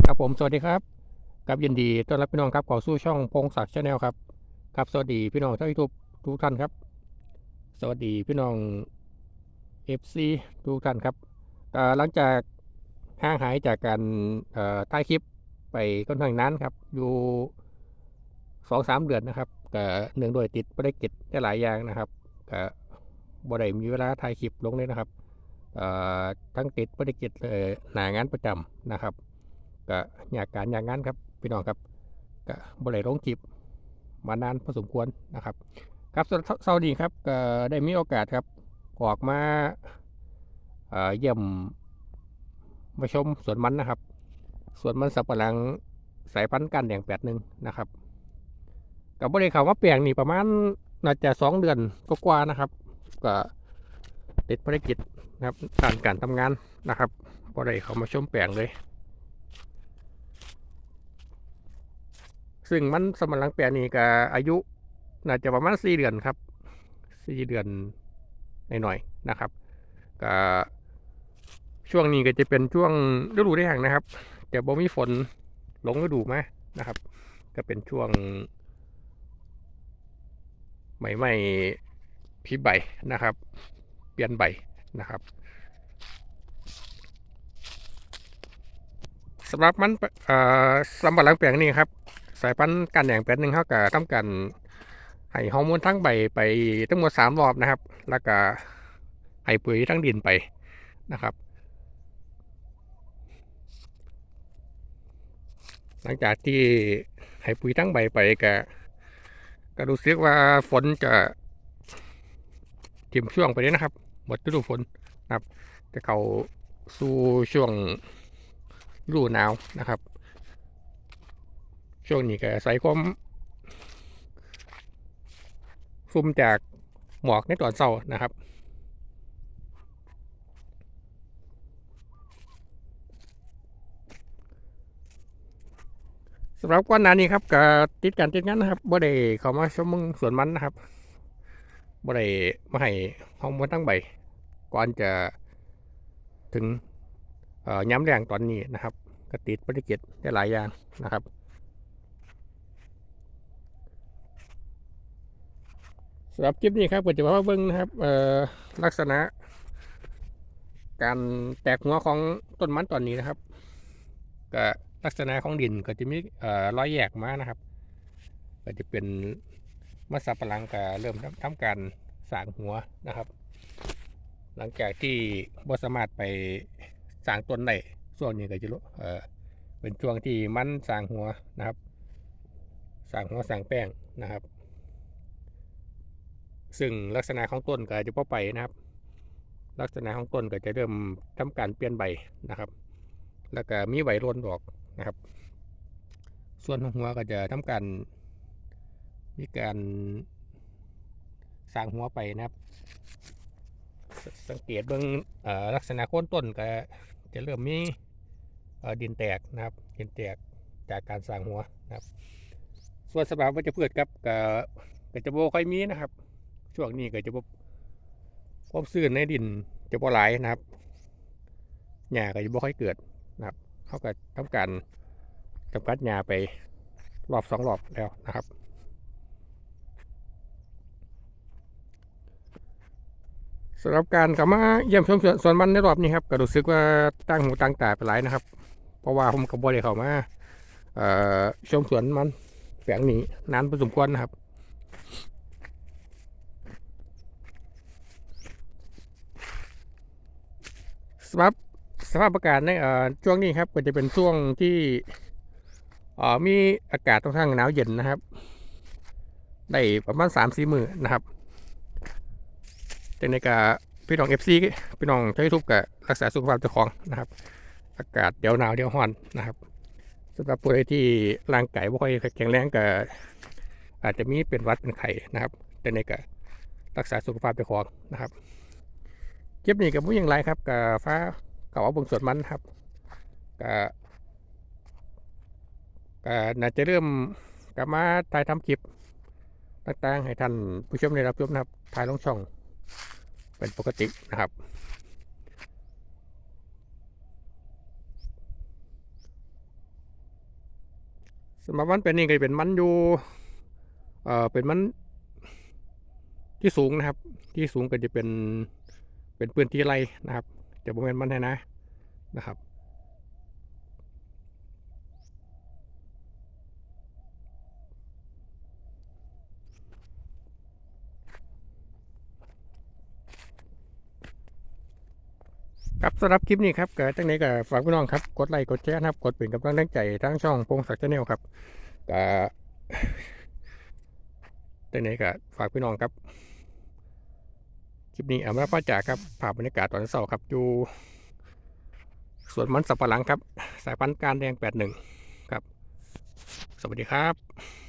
ครับผมสวัสดีครับกับยินดีต้อนรับพี่น้องครับข้าสู่ช่องพงศักดิ์ชาแนลครับครับสวัสดีพี่น้องชาวยูทูบทุกท่านครับ สวัสดีพี่น้อง FC ทุกท่านครับหลังจากห่างหายจากการถ่ายคลิปไปค่อนข้างนานครับ อยู่สองสามเดือนนะครับก็เนื่องด้วยติดภารกิจได้หลายอย่างนะครับก็บ่ได้มีเวลาถ่ายคลิปลงเลยนะครับทั้งติดภารกิจเอ่อหนางานประจำนะครับ ก็อยากการอยากงานครับพี่น้องครับก็บริเลงคลิปมานานพอสมควรนะครับ ครับสเสดีครับก็ได้มีโอกาสครับออกมาเอ่อเยี่ยมมาชมสวนมันนะครับสวนมันสับปะหลังสายพันธุ์กันแดงแปดหนึ่งนะครับกับบริเขาว่าเปลี่ยงนี่ประมาณน่าจะสองเดือนก็กว่าๆนะครับ ก็ติดภารกิจนะครับด้านการทำงานนะครับบริเขามาชมแปลงเลย ซึ่งมันสำหรับแปลงนี้ก็อายุน่าจะประมาณสี่เดือนครับสี่เดือนหน่อยๆนะครับก็ช่วงนี้ก็จะเป็นช่วงฤดูแล้งนะครับแต่บ่มีฝนหลงฤดูมานะครับ ก็เป็นช่วงใหม่ๆพิบใบนะครับ เปลี่ยนใบนะครับสำหรับมันอ่อสำหรับหลังแปลงนี้ครับ สายพันธุ์กันอย่างแปดหนึ่งเขาก็ทำกันให้ฮอร์โมนทั้งใบไปทั้งหมดสามรอบนะครับ แล้วก็ให้ปุ๋ยทั้งดินไปนะครับ หลังจากที่ให้ปุ๋ยทั้งใบไปก็ก็รู้สึกว่าฝนจะถิ่มช่วงไปเลยนะครับ หมดฤดูฝนนะครับ จะเข้าสู่ช่วงฤดูหนาวนะครับ ช่วงนี้ก็อาศัยความซุ่มจากหมอกในตอนเช้านะครับ สำหรับก่อนหน้านี้ครับก็ติดการติดงานนะครับบ่ได้เข้ามาชมมึงสวนมันนะครับบ่ได้มาให้ห้องมันตั้งใบก่อนจะถึงย้ำแรงตอนนี้นะครับก็ติดภารกิจได้หลายอย่างนะครับ สำหรับคลิปนี้ครับก็จะมาเบิ่งนะครับลักษณะ การแตกหัวของต้นมันตอนนี้นะครับก็ลักษณะของดินก็จะมีเอ่อรอยแยกมานะครับ ก็จะเป็นมะสับปะหลังก็เริ่มทำทำการสางหัวนะครับ หลังจากที่บสามารถไปสางต้นได้ช่วงนี้ก็จะรู้เป็นช่วงที่มันสางหัวนะครับ สางหัวสางแป้งนะครับ ซึ่งลักษณะของต้นก็จะพอไปนะครับ ลักษณะของต้นก็จะเริ่มทำการเปลี่ยนใบนะครับ แล้วก็มีใบร่นดอกนะครับ ส่วนหัวก็จะทำการมีการสร้างหัวไปนะครับสสังเกตเบื้องลักษณะโคนต้นก็จะเริ่มมีดินแตกนะครับ ดินแตกจากการสร้างหัวนะครับ ส่วนสภาพวัชพืชครับก็ก็จะโบค่อยมีนะครับ ช่วงนี้ก็จะพบ่ความชื้นในดินจะบ่หลายนะครับหญ้าก็จะบ่ค่อยเกิดนะครับเขาก็ทำการจำกัดหญ้าไปรอบสองรอบแล้วนะครับสำหรับการกลับมาเยี่ยมชมสวนสวนมันในรอบนี้ครับก็รู้สึกว่าตั้งหูตั้งตาไปหลายนะครับ เพราะว่าผมกับบริเขามาชมสวนมันแฝงนี้นานพอสมควรนะครับ สภาพสภาพอากาศในช่วงนี้ครับก็จะเป็นช่วงที่มีอากาศค่อนข้างหนาวเย็นนะครับ ได้ประมาณสามสี่มือนะครับแต่ในกาพี่น้องเอฟซีพี่น้องใช้ทุบกับรักษาสุขภาพเจ้าของนะครับ อากาศเดี๋ยวหนาวเดี๋ยวร้อนนะครับสำหรับผู้ใดที่ร่างกายไม่ค่อยแข็งแรงก็อาจจะมีเป็นวัดเป็นไข้นะครับ แต่ในการักษาสุขภาพเจ้าของนะครับ คลิปนี้กับผู้ยังไรครับกับฟ้ากับเอาเบงสวนมันครับกับกับน่าจะเริ่มกลับมาถ่ายทำคลิปต่างๆให้ท่านผู้ชมได้รับชมนะครับถ่ายลงช่อง เป็นปกตินะครับสำหรับมันเป็นนี่ก็เป็นมันอยู่เอ่อเป็นมันที่สูงนะครับ ที่สูงก็จะเป็น เป็นพื้นทีไรนะครับจะบ่แม่นมันให้นะนะครับ ครับสำหรับคลิปนี้ครับก็จังนี้ก็ฝากพี่น้องครับกดไลค์กดแชร์นะครับ กดเป็นกำลังใจทั้งช่องพงศักดิ์ชาแนลครับก็จังนี้ก็ฝากพี่น้องครับ คลิปนี้อามาป้าจ่าครับภาพบรรยากาศตอนเช้าครับอยู่สวนมันสับปะหลังครับ สายพันธุ์การแดงแปดหนึ่งครับ สวัสดีครับ